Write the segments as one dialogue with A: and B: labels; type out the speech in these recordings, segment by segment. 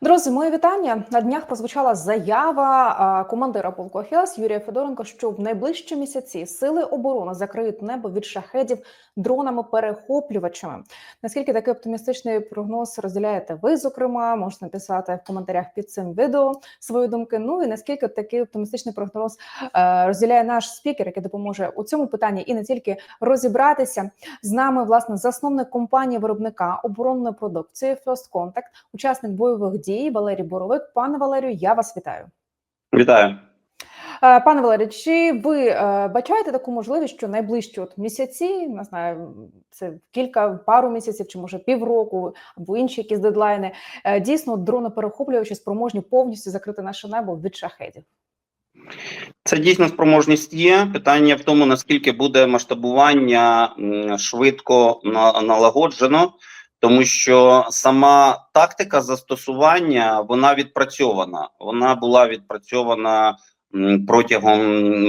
A: Друзі, мої вітання. На днях прозвучала заява командира полку Ахілес Юрія Федоренко, що в найближчі місяці сили оборони закриють небо від шахедів дронами-перехоплювачами. Наскільки такий оптимістичний прогноз розділяєте ви? Зокрема, можете написати в коментарях під цим відео свої думки. Ну і наскільки такий оптимістичний прогноз е, розділяє наш спікер, який допоможе у цьому питанні і не тільки розібратися з нами, власне, засновник компанії виробника оборонної продукції First Contact, учасник бойових дій Валерій Боровик. Пане Валерію, я вас вітаю.
B: Вітаю.
A: Е, Пане Валерію, чи ви е, бачаєте таку можливість, що найближчі от місяці, не знаю, це кілька пару місяців, чи може півроку, або інші якісь дедлайни, е, дійсно дрони-перехоплювачі спроможні повністю закрити наше небо від шахедів?
B: Це дійсно спроможність є. Питання в тому, наскільки буде масштабування швидко на- налагоджено, тому що сама тактика застосування вона відпрацьована. Вона була відпрацьована протягом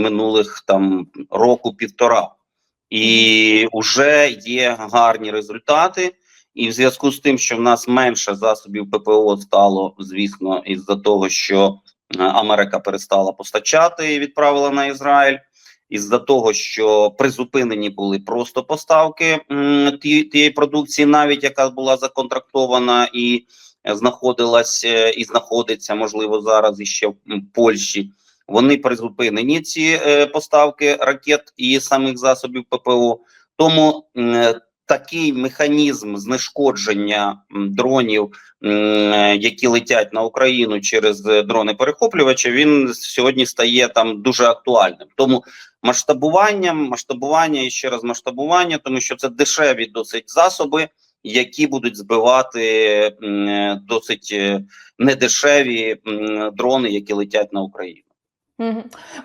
B: минулих там року-півтора, і вже є гарні результати. І в зв'язку з тим, що в нас менше засобів ППО стало, звісно, із-за того, що Е, Америка перестала постачати і відправила на Ізраїль. Із-за того, що призупинені були просто поставки тієї продукції, навіть яка була законтрактована і е, знаходилась е, і знаходиться, можливо, зараз іще в Польщі. Вони призупинені ці е, поставки ракет і самих засобів ППО. Тому такий механізм знешкодження дронів які летять на Україну через дрони перехоплювача, він сьогодні стає там дуже актуальним. Тому масштабування, масштабування і ще раз масштабування, тому що це дешеві досить засоби, які будуть збивати досить е, недешеві дрони, які летять на Україну.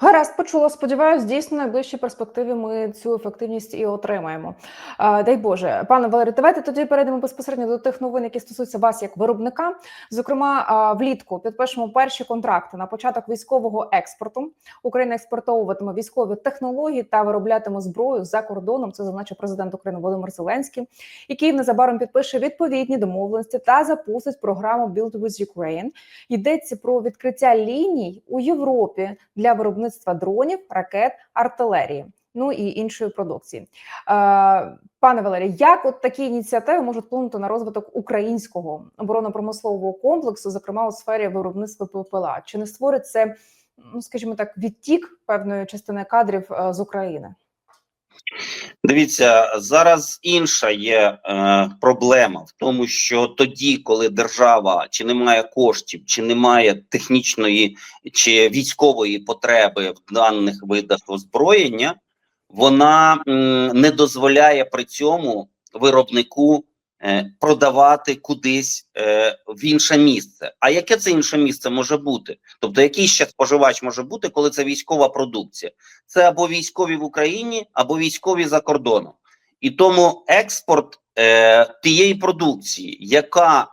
A: Гаразд, почула. Сподіваюсь, дійсно в найближчій перспективі ми цю ефективність і отримаємо. Дай Боже, пане Валерію, давайте тоді перейдемо безпосередньо до тих новин, які стосуються вас як виробника. Зокрема, влітку підпишемо перші контракти на початок військового експорту. Україна експортовуватиме військові технології та вироблятиме зброю за кордоном. Це зазначив президент України Володимир Зеленський, який незабаром підпише відповідні домовленості та запустить програму Build with Ukraine. Йдеться про відкриття ліній у Європі для виробництва дронів, ракет, артилерії. Ну і іншої продукції, Е, пане Валерій, як от такі ініціативи можуть вплинути на розвиток українського оборонно-промислового комплексу, зокрема у сфері виробництва ППЛА? Чи не створить це, ну скажімо так, відтік певної частини кадрів е, з України?
B: Дивіться, зараз інша є е, проблема в тому, що тоді, коли держава чи не має коштів, чи не має технічної чи військової потреби в даних видах озброєння, вона м, не дозволяє при цьому виробнику продавати кудись е, в інше місце. А яке це інше місце може бути? Тобто, який ще споживач може бути, коли це військова продукція? Це або військові в Україні, або військові за кордоном. І тому експорт е, тієї продукції, яка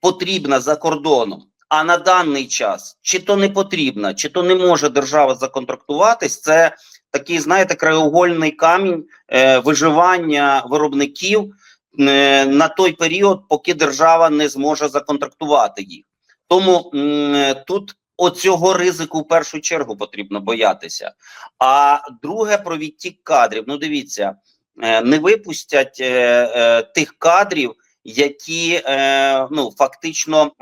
B: потрібна за кордоном, а на даний час чи то не потрібна, чи то не може держава законтрактуватись, це такий, знаєте, краєугольний камінь е, виживання виробників е, на той період, поки держава не зможе законтрактувати їх. Тому тут оцього ризику в першу чергу потрібно боятися. А друге про відтік кадрів. Ну, дивіться, е, не випустять е, е, тих кадрів, які е, ну фактично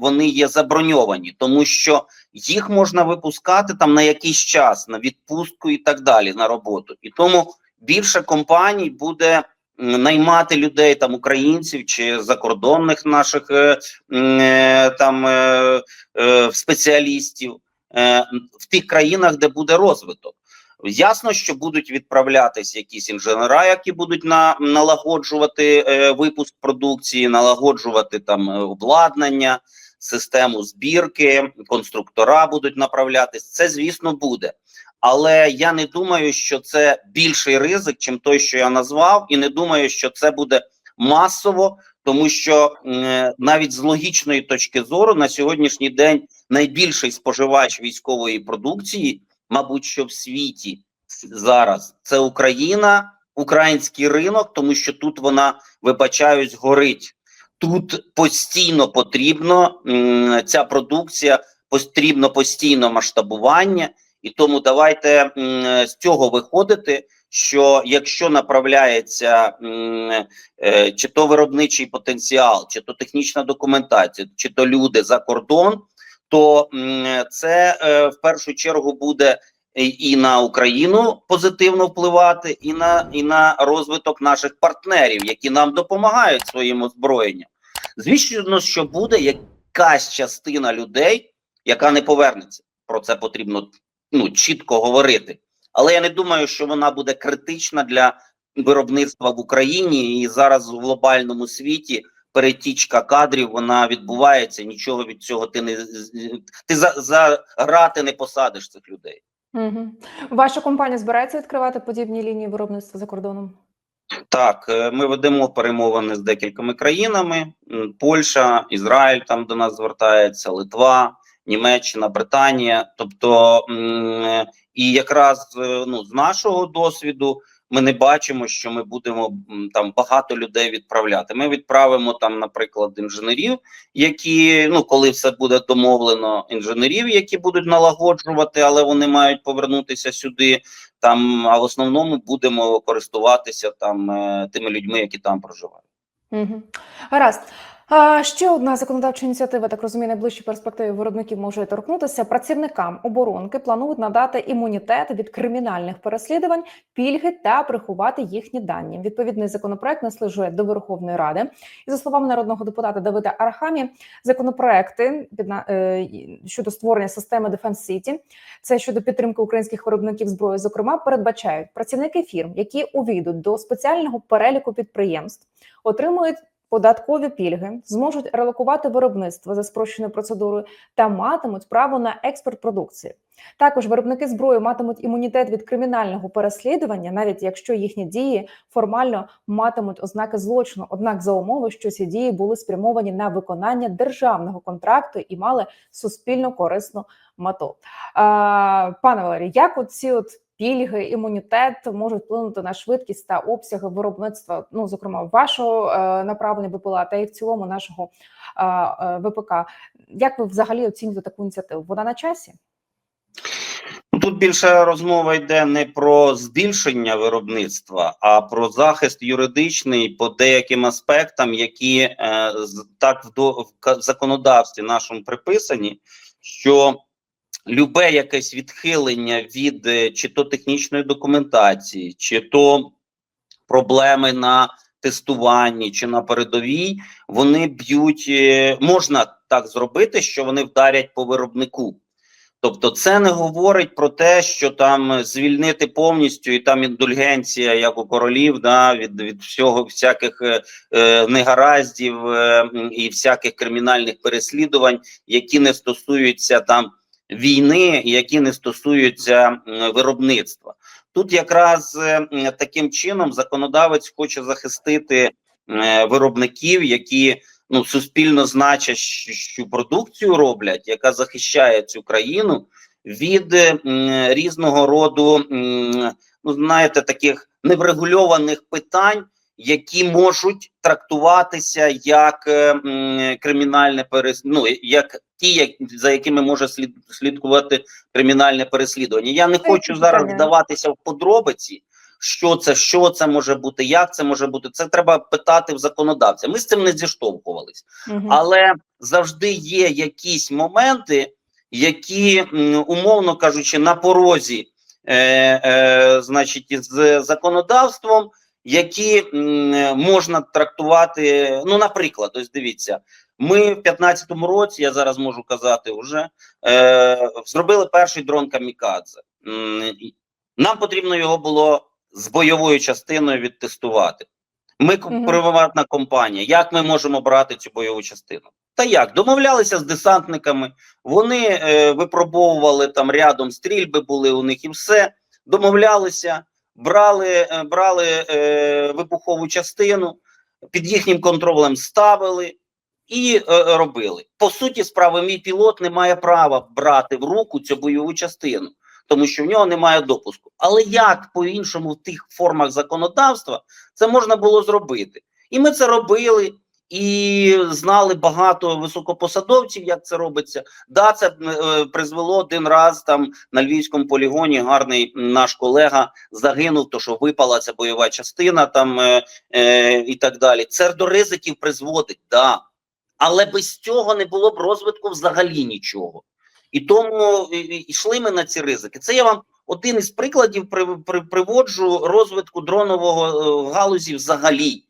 B: вони є заброньовані, тому що їх можна випускати там на якийсь час, на відпустку і так далі, на роботу. І тому більше компаній буде наймати людей там українців чи закордонних наших е, е, там е, спеціалістів в тих країнах, де буде розвиток. Ясно, що будуть відправлятись якісь інженера, які будуть на налагоджувати е, випуск продукції, налагоджувати там обладнання, систему збірки, конструктора будуть направлятись. Це звісно буде. Але я не думаю, що це більший ризик, чим той, що я назвав, і не думаю, що це буде масово, тому що е, навіть з логічної точки зору на сьогоднішній день найбільший споживач військової продукції, мабуть, що в світі зараз це Україна, український ринок, тому що тут вона вибачаюсь, горить. тут постійно потрібно ця продукція, потрібно постійно масштабування, і тому давайте з цього виходити. Що якщо направляється е, чи то виробничий потенціал, чи то технічна документація, чи то люди за кордон, то це е, в першу чергу буде і на Україну позитивно впливати, і на і на розвиток наших партнерів, які нам допомагають своїм озброєнням. Звісно, що буде якась частина людей, яка не повернеться. Про це потрібно ну чітко говорити. Але я не думаю, що вона буде критична для виробництва в Україні і зараз в глобальному світі. Перетічка кадрів вона відбувається. Нічого від цього ти не ти за, за грати не посадиш цих людей.
A: Угу. Ваша компанія збирається відкривати подібні лінії виробництва за кордоном?
B: Так, е, ми ведемо перемовини з декількома країнами: Польща, Ізраїль там до нас звертається, Литва, Німеччина, Британія. Тобто, і якраз е, ну, з нашого досвіду ми не бачимо, що ми будемо там багато людей відправляти. Ми відправимо там, наприклад, інженерів, які ну коли все буде домовлено, інженерів, які будуть налагоджувати, але вони мають повернутися сюди. Там а в основному будемо користуватися там е, тими людьми, які там проживають.
A: Угу. Гаразд. А, ще одна законодавча ініціатива, так розумію, найближчі перспективи виробників може торкнутися. Працівникам оборонки планують надати імунітет від кримінальних переслідувань, пільги та приховати їхні дані. Відповідний законопроект наслідує до Верховної Ради. І за словами народного депутата Давида Архамі, законопроекти під е, щодо створення системи Defense City, це щодо підтримки українських виробників зброї, зокрема, передбачають працівники фірм, які увійдуть до спеціального переліку підприємств, отримують податкові пільги, зможуть релокувати виробництво за спрощеною процедурою та матимуть право на експорт продукції. Також виробники зброї матимуть імунітет від кримінального переслідування, навіть якщо їхні дії формально матимуть ознаки злочину. Однак за умови, що ці дії були спрямовані на виконання державного контракту і мали суспільно корисну мету. А, пане Валерій, як оці от пільги, імунітет можуть вплинути на швидкість та обсяги виробництва, ну зокрема вашого е, направлення БПЛА та і в цілому нашого е, е, ВПК. Як ви взагалі оцінюєте таку ініціативу? Вона на часі?
B: Ну, Тут більше розмова йде не про збільшення виробництва, а про захист юридичний по деяким аспектам, які е, так в, до, в законодавстві нашому приписані, що любе якесь відхилення від е, чи то технічної документації, чи то проблеми на тестуванні чи на передовій, вони б'ють, е, можна так зробити, що вони вдарять по виробнику. Тобто, це не говорить про те, що там звільнити повністю і там індульгенція, як у королів, да, від, від всього всяких е, е, негараздів е, і всяких кримінальних переслідувань, які не стосуються там війни, які не стосуються виробництва. Тут якраз е, таким чином законодавець хоче захистити е, виробників, які ну суспільно значущу продукцію роблять, яка захищає цю країну від е, різного роду, ну знаєте, таких неврегульованих питань, які можуть трактуватися як е, кримінальне перес... ну, як ті, як, за якими може слід слідкувати кримінальне переслідування. Я не хочу зараз вдаватися в подробиці. Що це, що це може бути, як це може бути? Це треба питати в законодавця. Ми з цим не зіштовхувались, але завжди є якісь моменти, які, умовно кажучи, на порозі, е, е, значить, з законодавством, які можна трактувати. Ну, наприклад, ось дивіться, ми в 15-му році, я зараз можу казати, вже е, зробили перший дрон Камікадзе. Нам потрібно його було з бойовою частиною відтестувати. Ми приватна компанія. Як ми можемо брати цю бойову частину? Та як домовлялися з десантниками, вони е, випробовували там рядом стрільби, були у них і все. Домовлялися, брали, е, брали е, вибухову частину, під їхнім контролем ставили і е, робили. По суті, справи, мій пілот не має права брати в руку цю бойову частину, тому що в нього немає допуску. Але як по-іншому в тих формах законодавства це можна було зробити? І ми це робили. І знали багато високопосадовців, як це робиться. Да, це е, призвело один раз там на львівському полігоні. Гарний наш колега загинув, то що випала ця бойова частина, там е, е, і так далі. Це до ризиків призводить, да. Але без цього не було б розвитку взагалі нічого. І тому йшли ми на ці ризики. Це я вам один із прикладів при, при, приводжу розвитку дронового е, галузі взагалі.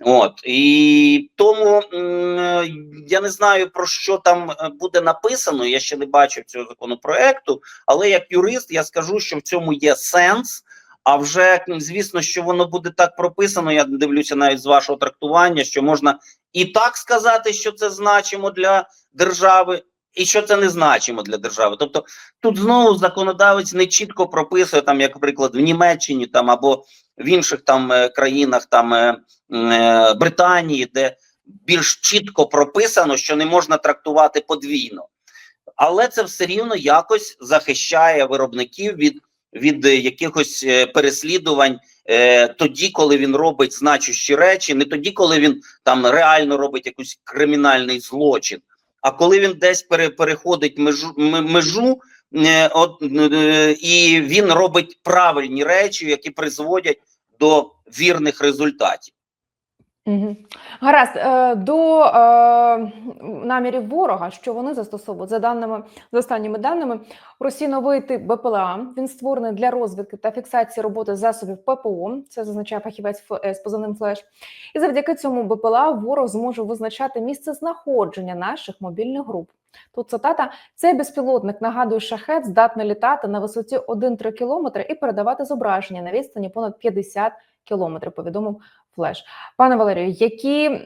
B: От і тому е, я не знаю про що там е, буде написано. Я ще не бачив цього законопроекту, але як юрист я скажу, що в цьому є сенс. А вже звісно, що воно буде так прописано. Я дивлюся навіть з вашого трактування, що можна і так сказати, що це значимо для держави, і що це не значимо для держави. Тобто тут знову законодавець не чітко прописує, там, як, наприклад, в Німеччині там або в інших там е, країнах, там е, е, Британії, де більш чітко прописано, що не можна трактувати подвійно. Але це все рівно якось захищає виробників від, від якихось переслідувань е, тоді, коли він робить значущі речі, не тоді, коли він там реально робить якийсь кримінальний злочин. А коли він десь пере, переходить межу, межу е, от, е, і він робить правильні речі, які призводять до вірних результатів.
A: Гаразд, е, до е, намірів ворога, що вони застосовують за даними за останніми даними, Росії новий тип БПЛА. Він створений для розвідки та фіксації роботи засобів ППО. Це зазначає фахівець з позивним флеш. І завдяки цьому БПЛА ворог зможе визначати місце знаходження наших мобільних груп. Тут цитата: цей безпілотник нагадує шахет, здатний літати на висоті 1-3 кілометри і передавати зображення на відстані понад 50 кілометрів. Повідомив флеш. Пане Валерію, які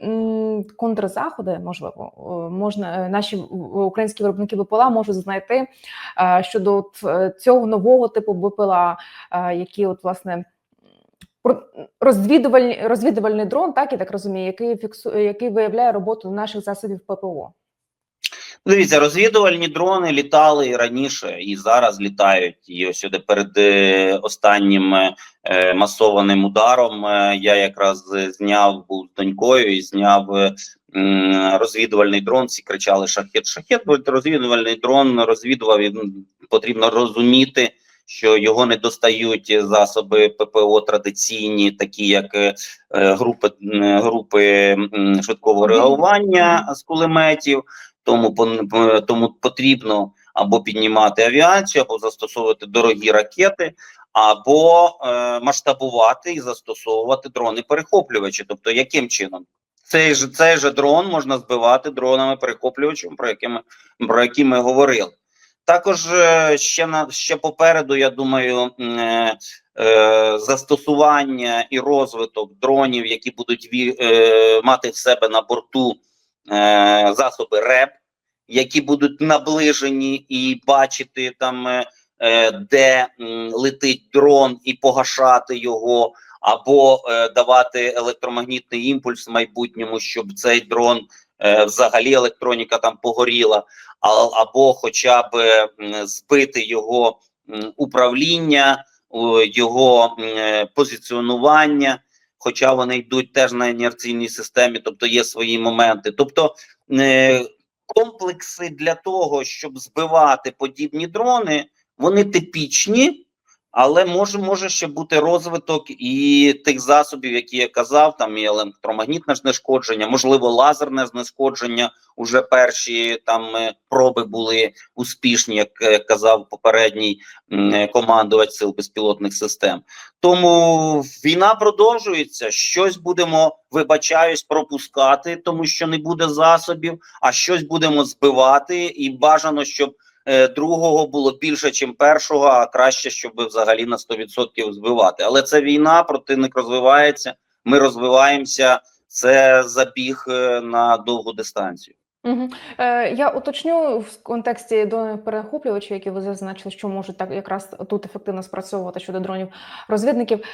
A: контрзаходи можливо можна е, наші українські виробники БПЛА можуть знайти е, щодо от, е, цього нового типу БПЛА, які от власне. Розвідувальний, розвідувальний дрон, так я так розумію, який фіксує, який виявляє роботу наших засобів ППО.
B: Дивіться, розвідувальні дрони літали і раніше, і зараз літають. І ось сюди перед е, останнім е, масованим ударом е, я якраз зняв був з донькою і зняв е, розвідувальний дрон. Всі кричали шахет, шахет, бо розвідувальний дрон розвідував. І потрібно розуміти, що його не достають засоби ППО традиційні, такі як е, групи, групи швидкого реагування з кулеметів тому тому потрібно або піднімати авіацію, або застосовувати дорогі ракети, або е, масштабувати і застосовувати дрони перехоплювачі. Тобто, яким чином? Цей же цей же дрон можна збивати дронами перехоплювачами, про які про які ми говорили. Також е, ще на ще попереду, я думаю, е, е, застосування і розвиток дронів, які будуть ві, е, мати в себе на борту е, засоби РЕП, які будуть наближені і бачити там, е, е, де летить дрон, і погашати його, або давати електромагнітний імпульс в майбутньому, щоб цей дрон взагалі електроніка там погоріла, або хоча б збити його управління, його позиціонування хоча вони йдуть теж на інерційній системі, тобто є свої моменти. Тобто е, комплекси для того, щоб збивати подібні дрони, вони типічні. Але може може ще бути розвиток і тих засобів, які я казав, там і електромагнітне знешкодження, можливо, лазерне знешкодження. Уже перші там е, проби були успішні, як е, казав попередній е, командувач сил безпілотних систем. Тому війна продовжується. Щось будемо, вибачаюсь, пропускати, тому що не буде засобів, а щось будемо збивати, і бажано, щоб другого було більше, ніж першого, а краще, щоб взагалі на 100% збивати. Але це війна, противник розвивається. Ми розвиваємося. Це забіг е, на довгу дистанцію.
A: Угу. Е, я уточню в контексті дронів перехоплювачів, які ви зазначили, що можуть так якраз тут ефективно спрацьовувати щодо дронів розвідників.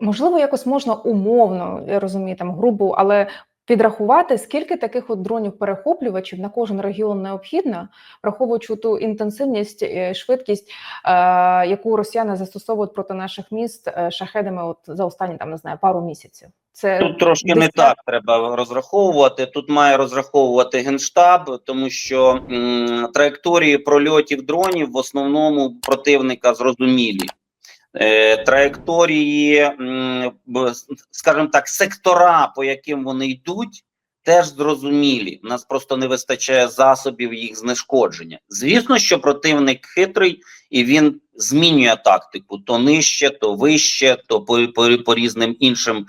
A: Можливо, якось можна умовно, я розумію, там грубо, але підрахувати, скільки таких от дронів перехоплювачів на кожен регіон необхідно, враховуючи ту інтенсивність, е, швидкість, е, яку росіяни застосовують проти наших міст е, шахедами, от за останні там не знаю пару місяців. Це
B: Тут трошки не так треба розраховувати. Тут має розраховувати генштаб, тому що м, траєкторії прольотів дронів в основному противника зрозумілі. Е, траєкторії, скажімо так, сектора, по яким вони йдуть, теж зрозумілі. У нас просто не вистачає засобів їх знешкодження. Звісно, що противник хитрий і він змінює тактику то нижче, то вище, то по, по, по різним іншим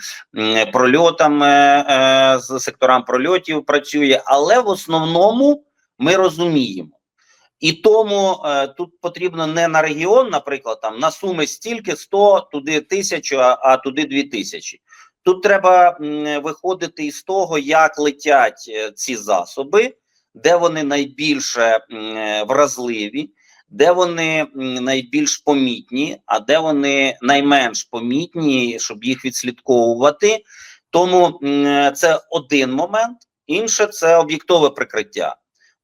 B: прольотам е, е, з секторам прольотів працює, але в основному ми розуміємо. І тому е, тут потрібно не на регіон, наприклад, там на суми стільки 100, туди тисячу, а, а туди дві тисячі. Тут треба м, виходити із того, як летять е, ці засоби, де вони найбільше м, е, вразливі, де вони м, найбільш помітні, а де вони найменш помітні, щоб їх відслідковувати. Тому м, е, це один момент, інше це об'єктове прикриття.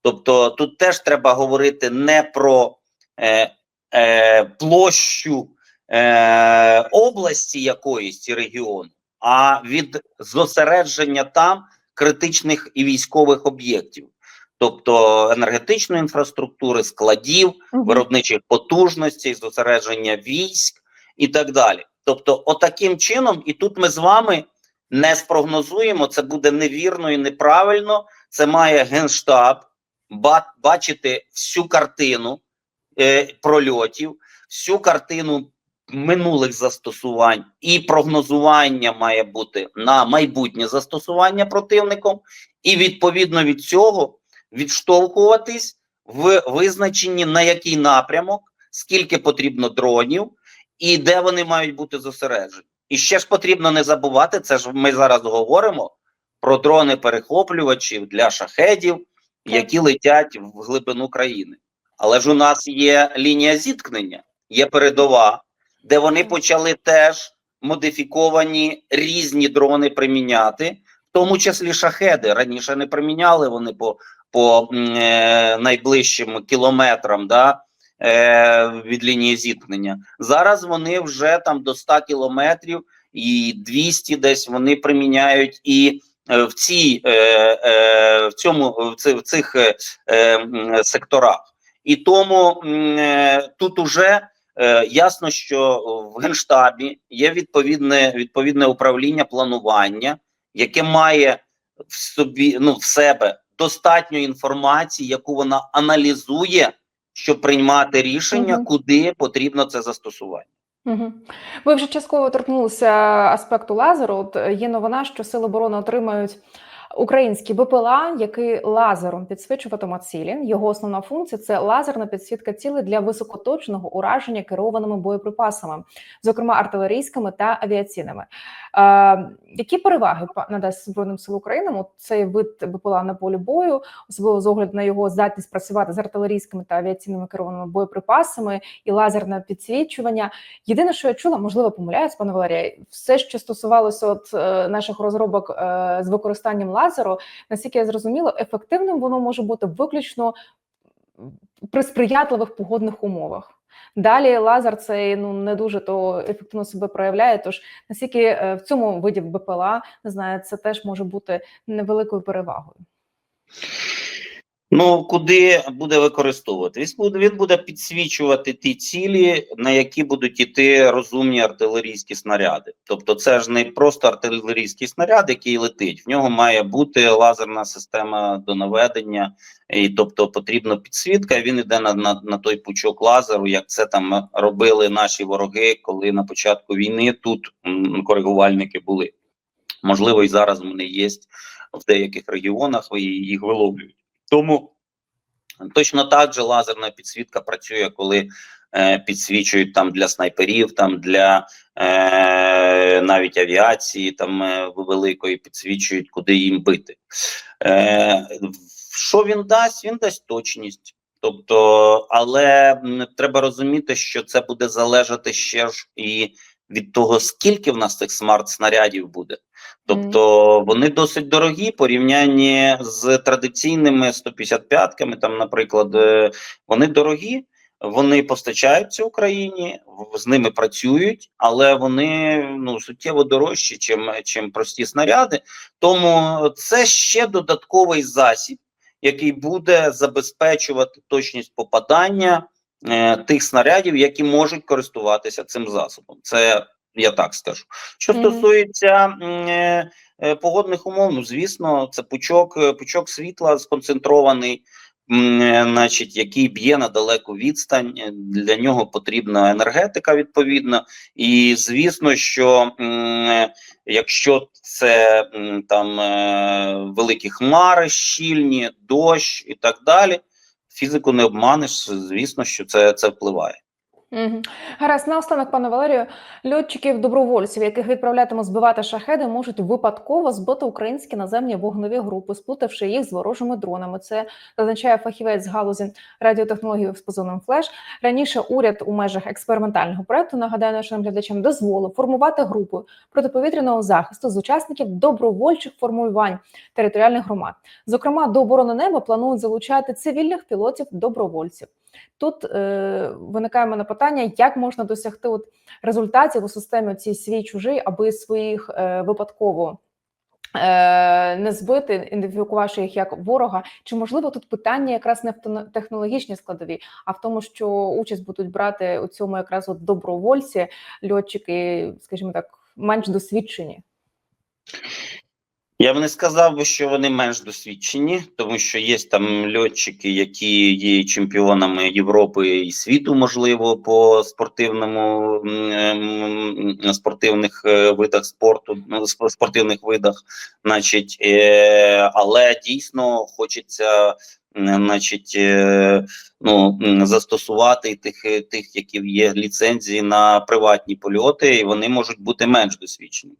B: Тобто тут теж треба говорити не про е, е, площу е, області якоїсь чи регіону, а від зосередження там критичних і військових об'єктів, тобто енергетичної інфраструктури, складів, виробничих потужностей, зосередження військ і так далі. Тобто, отаким чином, і тут ми з вами не спрогнозуємо, це буде невірно і неправильно. Це має генштаб бачити всю картину е, прольотів, всю картину минулих застосувань, і прогнозування має бути на майбутнє застосування противником, і відповідно від цього відштовхуватись в визначенні на який напрямок, скільки потрібно дронів, і де вони мають бути зосереджені. І ще ж потрібно не забувати, це ж ми зараз говоримо про дрони перехоплювачів для шахедів, які летять в глибину країни. Але ж у нас є лінія зіткнення, є передова, де вони почали теж модифіковані різні дрони приміняти, в тому числі шахеди. Раніше не приміняли вони по, по е, найближчим кілометрам да, е, від лінії зіткнення. Зараз вони вже там до 100 кілометрів і 200 десь вони приміняють і в цій е, е, в цьому в ци- в цих е, е, секторах. І тому е, тут уже е, ясно, що в генштабі є відповідне відповідне управління планування, яке має в собі ну в себе достатньо інформації, яку вона аналізує, щоб приймати рішення, куди потрібно це застосування.
A: Мгм. Ви вже частково торкнулися аспекту лазеру. От е, є новина, що Сили оборони отримають українські БПЛА, який лазером підсвічуватиме цілі. Його основна функція це лазерна підсвітка цілі для високоточного ураження керованими боєприпасами, зокрема артилерійськими та авіаційними. Які переваги надасть Збройним сил України цей вид БПЛА на полі бою, особливо з огляду на його здатність працювати з артилерійськими та авіаційними керованими боєприпасами і лазерне підсвічування? Єдине, що я чула, можливо, помиляюсь, пане Валерія, все, що стосувалося от е, наших розробок е, з використанням лазеру, наскільки я зрозуміла, ефективним воно може бути виключно при сприятливих погодних умовах. Далі лазер цей ну не дуже то ефективно себе проявляє. Тож наскільки е, в цьому виді БПЛА не знаю, це теж може бути невеликою перевагою.
B: Ну, куди буде використовувати? Він буде, підсвічувати ті цілі, на які будуть іти розумні артилерійські снаряди. Тобто, це ж не просто артилерійський снаряд, який летить. В нього має бути лазерна система до наведення, і тобто потрібна підсвітка. Він йде на, на, на той пучок лазеру, як це там робили наші вороги, коли на початку війни тут коригувальники були. Можливо, і зараз вони є в деяких регіонах, і їх виловлюють. Тому точно так же лазерна підсвітка працює, коли е, підсвічують там для снайперів, там для е, навіть авіації, там е, великої підсвічують, куди їм бити. Е, що він дасть? Він дасть точність. Тобто, але треба розуміти, що це буде залежати ще ж і від того, скільки в нас цих смарт-снарядів буде. Тобто вони досить дорогі порівнянні з традиційними 155-ками, там, наприклад, е, вони дорогі, Вони постачаються Україні, з ними працюють, але вони ну суттєво дорожчі, чим, чим прості снаряди. Тому це ще додатковий засіб, який буде забезпечувати точність попадання е, тих снарядів, які можуть користуватися цим засобом. Це я так скажу. Що
A: Мгм.
B: стосується е, е, погодних умов, ну звісно, це пучок, е, пучок світла сконцентрований, е, значить, який б'є на далеку відстань. Е, Для нього потрібна енергетика відповідна. І звісно, що якщо це там великі хмари, щільні, дощ і так далі, фізику не обманеш. Звісно, що це, це впливає.
A: Угу. Гаразд, наостанок, пане Валерію, льотчиків добровольців, яких відправлятимуть збивати шахеди, можуть випадково збити українські наземні вогневі групи, сплутавши їх з ворожими дронами. Це зазначає фахівець з галузі радіотехнології з позивним флеш. Раніше уряд у межах експериментального проекту нагадаю нашим глядачам дозволив формувати групу протиповітряного захисту з учасників добровольчих формулювань територіальних громад. Зокрема, до оборони неба планують залучати цивільних пілотів добровольців. Тут е, виникає мене питання, як можна досягти от результатів у системі цій свій чужий, аби своїх е, випадково е, не збити, ідентифікувавши їх як ворога. Чи можливо тут питання якраз не в технологічній складовій, а в тому, що участь будуть брати у цьому якраз от добровольці, льотчики, скажімо так, менш досвідчені?
B: Я б не сказав би, що вони менш досвідчені, тому що є там льотчики, які є чемпіонами Європи і світу, можливо, по спортивному м, м, спортивних е, видах спорту, ну, спортивних видах, значить, е, але дійсно хочеться. Значить, е, ну застосувати тих, тих, які є ліцензії на приватні польоти, і вони можуть бути менш досвідчені.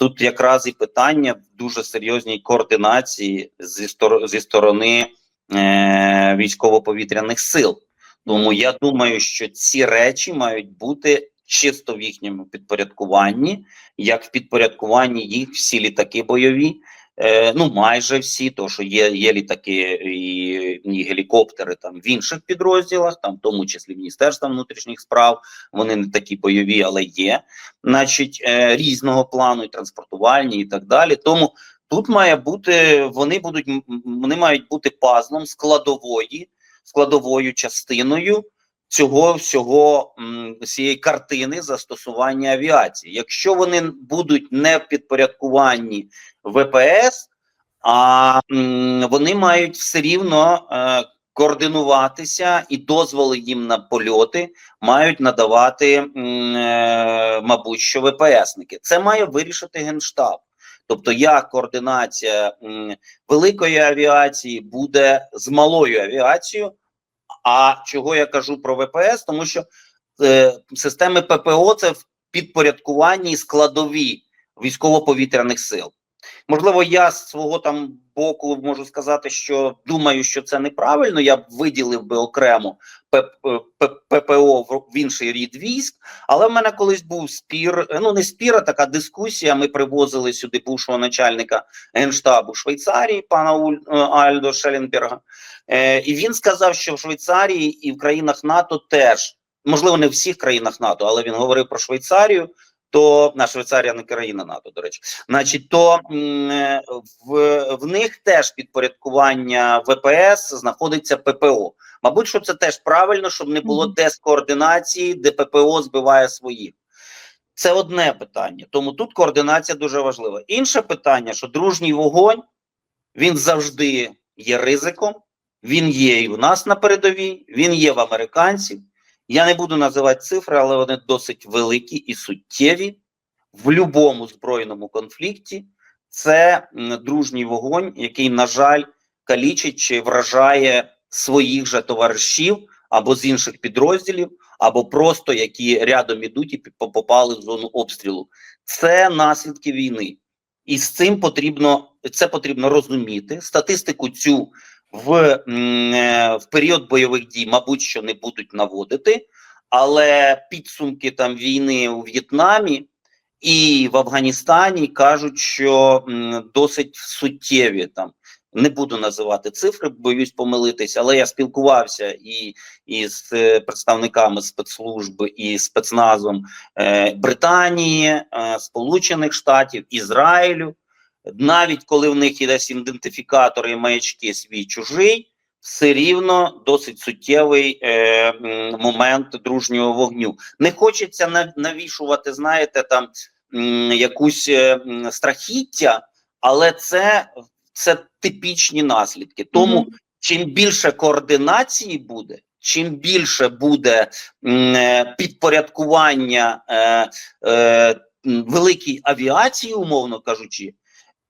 B: Тут якраз і питання в дуже серйозній координації зі, стор- зі сторони е, військово-повітряних сил. Тому я думаю, що ці речі мають бути чисто в їхньому підпорядкуванні, як в підпорядкуванні їх всі літаки бойові. Е, ну, майже всі, то що є, є літаки і, і гелікоптери там в інших підрозділах, там в тому числі Міністерства внутрішніх справ, вони не такі бойові, але є значить, е, різного плану, і транспортувальні, і так далі. Тому тут має бути, вони будуть вони мають бути пазлом складової, складовою частиною цього всього цієї картини застосування авіації. Якщо вони будуть не в підпорядкуванні ВПС, а вони мають все рівно е, координуватися і дозволи їм на польоти мають надавати, е, мабуть, що ВПСники. Це має вирішити генштаб. Тобто, як координація великої авіації буде з малою авіацією. А чого я кажу про ВПС? Тому що е, системи ППО це в підпорядкуванні складові військово-повітряних сил. Можливо, я з свого там боку можу сказати, що думаю, що це неправильно. Я б виділив би окремо ППО в- в інший рід військ. Але в мене колись був спір. е, Ну не спір, а така дискусія. Ми привозили сюди бувшого начальника генштабу Швейцарії, пана Уль- е, Альдо Шеленберга. Е, і він сказав, що в Швейцарії і в країнах НАТО теж, можливо, не в всіх країнах НАТО, але він говорив про Швейцарію. То на Швейцарія не країна НАТО, до речі, значить, то е, в, в них теж підпорядкування ВПС знаходиться ППО. Мабуть, що це теж правильно, щоб не було дескоординації, де ППО збиває своїх. Це одне питання. Тому тут координація дуже важлива. Інше питання, що дружній вогонь він завжди є ризиком. Він є і у нас на передовій, він є в американців. Я не буду називати цифри, але вони досить великі і суттєві в будь-якому збройному конфлікті. Це дружній вогонь, який, на жаль, калічить чи вражає своїх же товаришів або з інших підрозділів, або просто які рядом ідуть і попали в зону обстрілу. Це наслідки війни. І з цим потрібно це потрібно розуміти. Статистику цю в, е, в період бойових дій, мабуть, що не будуть наводити, але підсумки там війни у В'єтнамі і в Афганістані кажуть, що досить суттєві там Не буду називати цифри, боюсь помилитися, але я спілкувався і, і з е, представниками спецслужб і спецназом е, Британії, е, Сполучених Штатів, Ізраїлю. Навіть коли в них є ідентифікатори і маячки свій чужий, все рівно досить суттєвий е, момент дружнього вогню. Не хочеться на- навішувати, знаєте, там м, якусь е, страхіття, але це, це типічні наслідки. Тому
A: Мгм.
B: чим більше координації буде, чим більше буде е, підпорядкування е, е, великій авіації, умовно кажучи,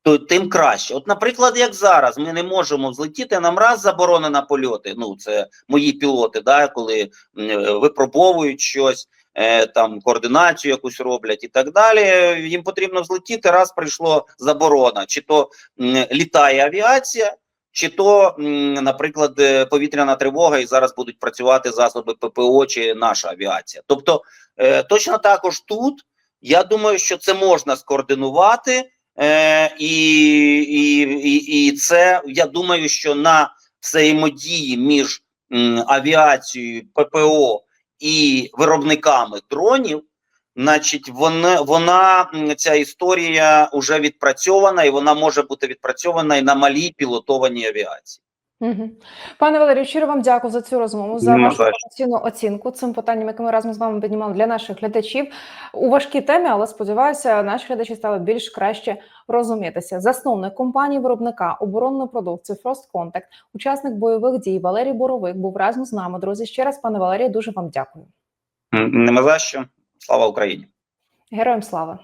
B: то тим краще. От, наприклад, як зараз, ми не можемо взлетіти, нам раз заборонено польоти. Ну, це мої пілоти, да, коли е, випробовують щось, е, там координацію якусь роблять і так далі. Їм потрібно взлетіти, раз прийшло заборона, чи то літає авіація. Чи то, наприклад, е, повітряна тривога, і зараз будуть працювати засоби ППО чи наша авіація. Тобто, точно також тут я думаю, що це можна скоординувати, е, і, і, і, і це я думаю, що на взаємодії між м, авіацією, ППО і виробниками дронів. Значить, вона, вона ця історія вже відпрацьована, і вона може бути відпрацьована і на малій пілотованій авіації.
A: Пане Валерію, щиро вам дякую за цю розмову, за
B: Нема
A: вашу повноцінну оцінку цим питанням, яке ми разом з вами піднімали для наших глядачів у важкій темі, але сподіваюся, наші глядачі стали більш краще розумітися. Засновник компанії виробника оборонної продукції Frost Contact, учасник бойових дій Валерій Боровик був разом з нами. Друзі, ще раз, пане Валерію, дуже вам дякую.
B: Нема за що. Слава Україні!
A: Героям слава!